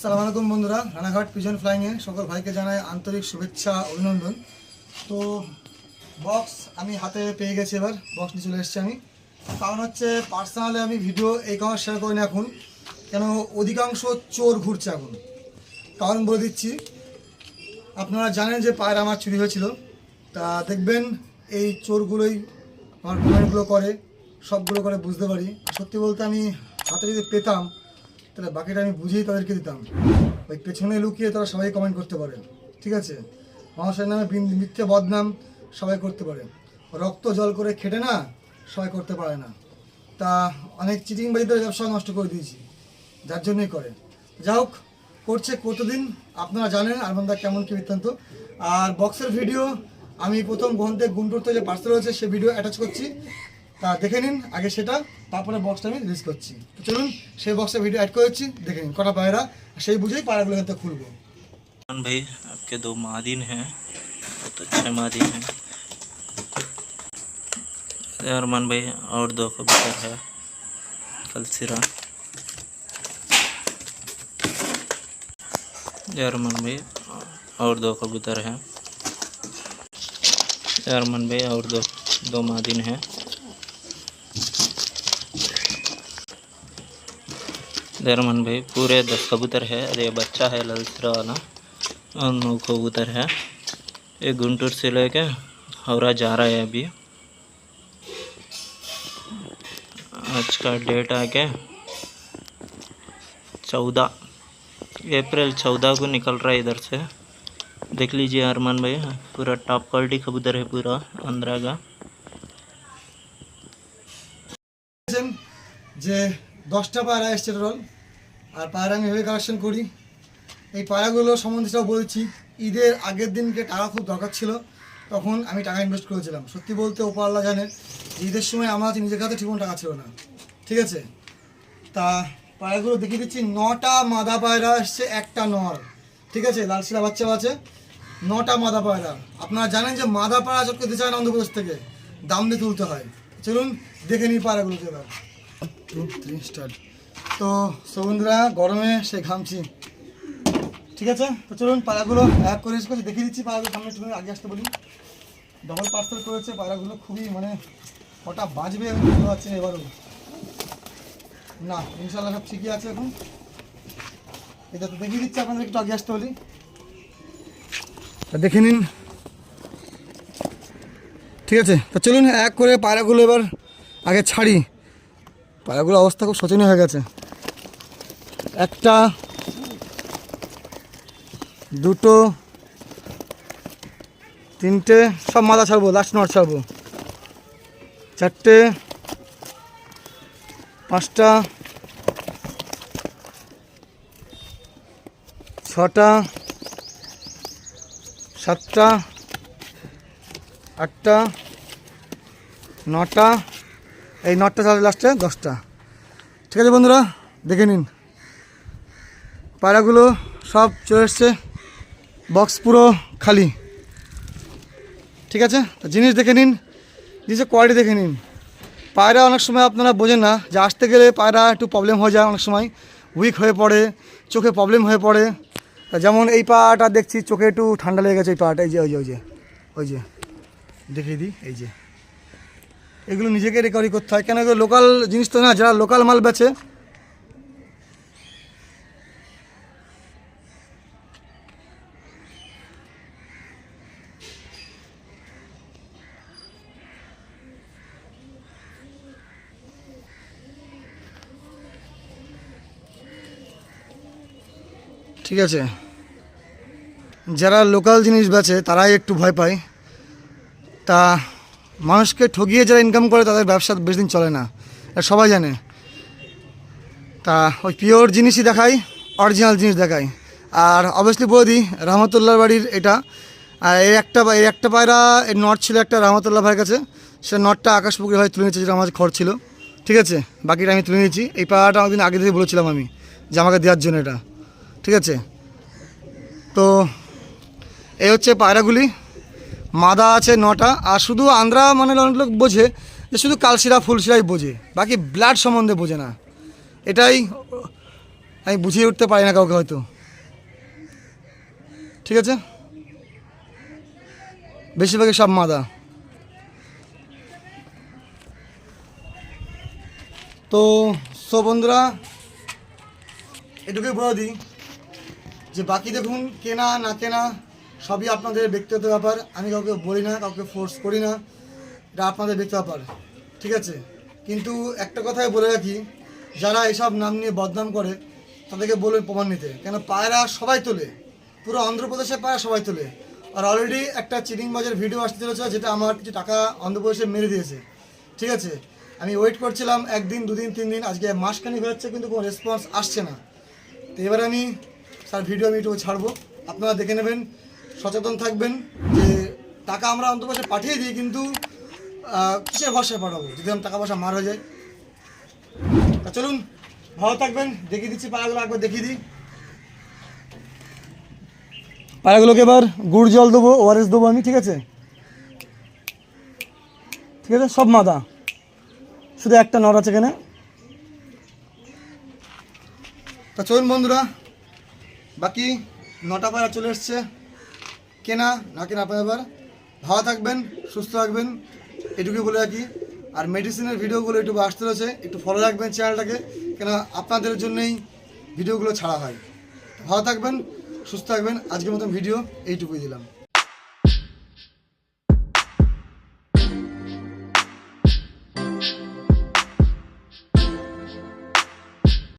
সালাম আলাইকুম বন্ধুরা, রানাঘাট পিজন ফ্লাইংয়ে সকল ভাইকে জানাই আন্তরিক শুভেচ্ছা, অভিনন্দন। তো বক্স আমি হাতে পেয়ে গেছি এবার বক্স নিয়ে চলে এসেছি আমি। কারণ হচ্ছে পার্সোনালি আমি ভিডিও এই কারণে শেয়ার করি না এখন, কেন অধিকাংশ চোর ঘুরছে এখন। কারণ বলে দিচ্ছি, আপনারা জানেন যে পায়ের আমার চুরি হয়েছিল, তা দেখবেন এই চোরগুলোই আমার কমেন্টগুলো করে, সবগুলো করে বুঝতে পারি। সত্যি বলতে আমি হাতে যদি পেতাম তাহলে বাকিটা আমি বুঝেই তাদেরকে দিতাম। ওই পেছনে লুকিয়ে তারা সবাই কমেন্ট করতে পারে। ঠিক আছে? মানুষের নামে মিথ্যে বদনাম সবাই করতে পারে। রক্ত জল করে খেটে না, সবাই করতে পারে না। তা অনেক চিটিংবাজিদের ব্যবসা নষ্ট করে দিয়েছি। যার জন্যই করে। যা হোক, করছে কতদিন, আপনারা জানেন আরমানদা কেমন কি বৃত্তান্ত। আর বক্সের ভিডিও আমি প্রথম গ্রন্থে গুন্টুর যে পার্সেল রয়েছে, সে ভিডিও অ্যাটাচ করছি। তা দেখে নিন আগে সেটা তারপরে বক্সটা আমি রিলিজ করছি তো চলুন সেই বক্সে ভিডিও অ্যাড করেছি দেখে নিন কটা পায়রা সেই বুঝেই পায়রাগুলো কিন্তু খুলবো अरमान भाई आपके दो मादिन हैं बहुत अच्छे मादिन हैं ये अरमान भाई और दो कबूतर है कल सिरा ये अरमान भाई और दो कबूतर हैं ये अरमान भाई और दो दो मादिन हैं अरमान भाई पूरे दस कबूतर है और ये बच्चा है ललसरा वाला और नौ कबूतर है ये गुंटूर से लेके हावड़ा जा रहा है अभी आज का डेट आके चौदह अप्रैल चौदह को निकल रहा है इधर से देख लीजिए अरमान भाई पूरा टॉप क्वालिटी कबूतर है पूरा अंदरा का দেখেছেন যে দশটা পায়রা এসছে টোটাল আর পায়রা আমি ভেবে কালেকশন করি। এই পায়রাগুলো সম্বন্ধে সব বলেছি। ঈদের আগের দিনকে টাকা খুব দরকার ছিল। তখন আমি টাকা ইনভেস্ট করেছিলাম। সত্যি বলতে ওপর আল্লাহ জানে, ঈদের সময় আমার কাছে নিজের কাছে ঠিকমতো টাকা ছিল না। ঠিক আছে? তা পায়রাগুলো দেখিয়ে দিচ্ছি। নটা মাদা পায়রা এসছে, একটা নর। ঠিক আছে? লালশিলা বাচ্চা আছে। নটা মাদা পায়রা। আপনারা জানেন যে মাদা পায়রা চটকে দিতে চায় না অন্ধ্রপ্রদেশ থেকে। দাম দিয়ে তুলতে হয়। চলুন দেখে নিই পায়রাগুলোকে এবার। স্টার্ট তো সবন্ধুরা গরমে সে ঘামছি। ঠিক আছে? তো চলুন পায়রাগুলো এক করে করে দেখিয়ে দিচ্ছি। পায়রাগুলো সামনে একটু আগে আসতে বলি। ডবল পার্সেল করেছে পায়রাগুলো খুবই মানে কটা বাজবে আমি বুঝতে পারছি না এবারও। না ইনশাল্লাহ সব ঠিকই আছে এখন। এটা তো দেখিয়ে দিচ্ছি, আপনাদের একটু আগে আসতে বলি। দেখে নিন। ঠিক আছে? তো চলুন, এক করে পায়রাগুলো এবার আগে ছাড়ি। পায়রাগুলোর অবস্থা খুব শোচনীয় হয়ে গেছে। একটা, দুটো, তিনটে, সব মাথা ছাড়বো লাস্ট নট ছাড়বো। চারটে, পাঁচটা, ছটা, সাতটা, আটটা, নটা এই নটটা ছাড়া লাস্টে দশটা। ঠিক আছে বন্ধুরা, দেখে নিন। পায়রাগুলো সব চলে এসছে। বক্স পুরো খালি। ঠিক আছে? জিনিস দেখে নিন। জিনিসের কোয়ালিটি দেখে নিন। পায়রা অনেক সময় আপনারা বোঝেন না যে আসতে গেলে পায়রা একটু প্রবলেম হয়ে যায় অনেক সময়। উইক হয়ে পড়ে, চোখে প্রবলেম হয়ে পড়ে। যেমন এই পাটা দেখছি, চোখে একটু ঠান্ডা লেগে গেছে এই পাটা এই যে, ওই যে ওই যে ওই যে। দেখিয়ে দিই, এই যে। এগুলো নিজেকে রিকভারি করতে হয়। কেন লোকাল জিনিস তো না, যারা লোকাল মাল বেচে। ঠিক আছে। যারা লোকাল জিনিস বেচে, তারাই একটু ভয় পায়। তা মানুষকে ঠগিয়ে যারা ইনকাম করে তাদের ব্যবসা বেশি দিন চলে না। সবাই জানে। তা ওই পিওর জিনিসই দেখাই অরিজিনাল জিনিস দেখাই। আর অবভিয়াসলি বলে দিই রহমতুল্লাহর বাড়ির এটা। এই একটা এই একটা পায়রা, এর নট ছিল একটা রহমতুল্লাহ ভাইয়ের কাছে। সে নটটা আকাশপুকুর ভাই তুলে নিয়েছে, যেটা আমার খড় ছিল। ঠিক আছে? বাকিটা আমি তুলে নিয়েছি। এই পায়রাটা অনেকদিন আগে থেকে বলেছিলাম আমি যে আমাকে দেওয়ার জন্য এটা। ঠিক আছে? তো এই হচ্ছে পায়রাগুলি। মাদা আছে নটা, আর শুধু আন্দ্রা মানে অনেক লোক বোঝে যে শুধু কালশিরা, ফুলশিরাই বোঝে, বাকি ব্লাড সম্বন্ধে বোঝে না। এটাই আমি বুঝিয়ে উঠতে পারি না কাউকে হয়তো। ঠিক আছে? বেশিরভাগই সব মাদা। তো, সো বন্ধুরা, এটুকুই বলে দিই যে বাকি দেখুন, কেনা, না কেনা সবই আপনাদের ব্যক্তিগত ব্যাপার। আমি কাউকে বলি না, কাউকে ফোর্স করি না। এটা আপনাদের ব্যক্তিগত ব্যাপার। ঠিক আছে? কিন্তু একটা কথাই বলে রাখি, যারা এসব নাম নিয়ে বদনাম করে, তাদেরকে বলবেন প্রমাণ নিতে। কেন পায়রা সবাই তোলে। পুরো অন্ধ্রপ্রদেশে পায়রা সবাই তোলে। আর অলরেডি একটা চিটিংবাজের ভিডিও আসতে চলেছে, যেটা আমার কিছু টাকা অন্ধ্রপ্রদেশে মেরে দিয়েছে। ঠিক আছে? আমি ওয়েট করছিলাম একদিন, দুদিন তিন দিন আজকে মাসখানি হয়ে যাচ্ছে, কিন্তু কোনো রেসপন্স আসছে না। তো এবার আমি স্যার ভিডিও আমি একটু ছাড়বো। আপনারা দেখে নেবেন সচেতন থাকবেন যে টাকা আমরা অন্তপক্ষে পাঠিয়ে দিই, কিন্তু কিসের ভরসায় পাঠাবো? যদি টাকা পয়সা মার হয়ে যায়। তা চলুন, ভালো থাকবেন, দেখিয়ে দিচ্ছি পাড়াগুলো, একবার দেখিয়ে দিই। পাড়াগুলোকে এবার গুড় জল দেবো ওআরএস দেবো আমি, ঠিক আছে? ঠিক আছে? সব মাদা। শুধু একটা নর আছে এখানে। তা চলুন বন্ধুরা, বাকি নটা পায়রা চলে এসছে। কেনা, না কেনা আপনার ব্যাপার। ভালো থাকবেন, সুস্থ থাকবেন, এটুকুই বলে রাখি। আর মেডিসিনের ভিডিওগুলো একটু আসতে রয়েছে, একটু ফলো রাখবেন চ্যানেলটাকে কেন আপনাদের জন্যই ভিডিওগুলো ছাড়া হয়। ভালো থাকবেন, সুস্থ থাকবেন, আজকের মতন ভিডিও এইটুকুই দিলাম।